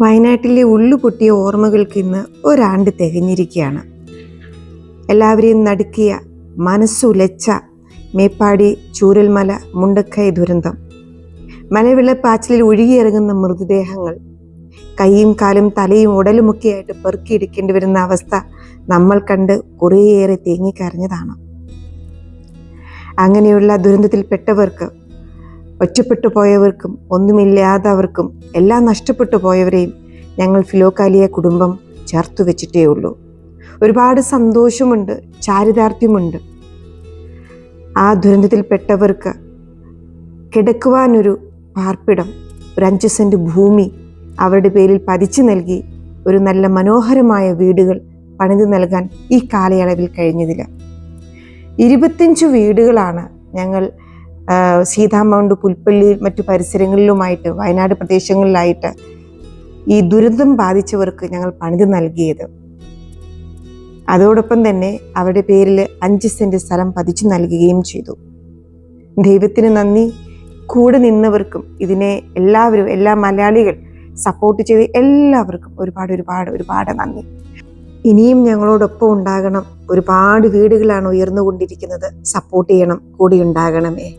വയനാട്ടിലെ ഉള്ളുപൊട്ടിയ ഓർമ്മകൾക്ക് ഇന്ന് ഒരാണ്ട് തികഞ്ഞിരിക്കുകയാണ്. എല്ലാവരെയും നടുക്കിയ മനസ്സുലച്ച മേപ്പാടി ചൂരൽമല മുണ്ടക്കൈ ദുരന്തം. മലവെള്ളപ്പാച്ചിലിൽ ഒഴുകിയിറങ്ങുന്ന മൃതദേഹങ്ങൾ. കൈയും കാലും തലയും ഉടലുമൊക്കെയായിട്ട് പെറുക്കിയെടുക്കേണ്ടി വരുന്ന അവസ്ഥ നമ്മൾ കണ്ട് കുറേയേറെ തേങ്ങിക്കരഞ്ഞതാണ് അങ്ങനെയുള്ള ദുരന്തത്തിൽപ്പെട്ടവർക്ക് ഒറ്റപ്പെട്ടു പോയവർക്കും ഒന്നുമില്ലാത്തവർക്കും എല്ലാം നഷ്ടപ്പെട്ടു പോയവരെയും ഞങ്ങൾ ഫിലോക്കാലിയ കുടുംബം ചേർത്തു വെച്ചിട്ടേ ഉള്ളൂ ഒരുപാട് സന്തോഷമുണ്ട് ചാരിതാർത്ഥ്യമുണ്ട്. ആ ദുരന്തത്തിൽപ്പെട്ടവർക്ക് കിടക്കുവാനൊരു പാർപ്പിടം ഒരു അഞ്ച് സെന്റ് ഭൂമി അവരുടെ പേരിൽ പതിച്ചു നൽകി ഒരു നല്ല മനോഹരമായ വീടുകൾ പണിതു നൽകാൻ ഈ കാലയളവിൽ കഴിഞ്ഞതില്ല. ഇരുപത്തഞ്ച് വീടുകളാണ് ഞങ്ങൾ സീതാമൗണ്ട് പുൽപ്പള്ളി മറ്റു പരിസരങ്ങളിലുമായിട്ട് വയനാട് പ്രദേശങ്ങളിലായിട്ട് ഈ ദുരന്തം ബാധിച്ചവർക്ക് ഞങ്ങൾ പണിത് നൽകിയത്. അതോടൊപ്പം തന്നെ അവരുടെ പേരിൽ അഞ്ച് സെന്റ് സ്ഥലം പതിച്ചു നൽകുകയും ചെയ്തു. ദൈവത്തിന് നന്ദി. കൂടെ നിന്നവർക്കും ഇതിനെ എല്ലാവരും എല്ലാ മലയാളികൾ സപ്പോർട്ട് ചെയ്ത് എല്ലാവർക്കും ഒരുപാട് ഒരുപാട് ഒരുപാട് നന്ദി. ഇനിയും ഞങ്ങളോടൊപ്പം ഉണ്ടാകണം. ഒരുപാട് വീടുകളാണ് ഉയർന്നുകൊണ്ടിരിക്കുന്നത്. സപ്പോർട്ട് ചെയ്യണം. കൂടി ഉണ്ടാകണമേ.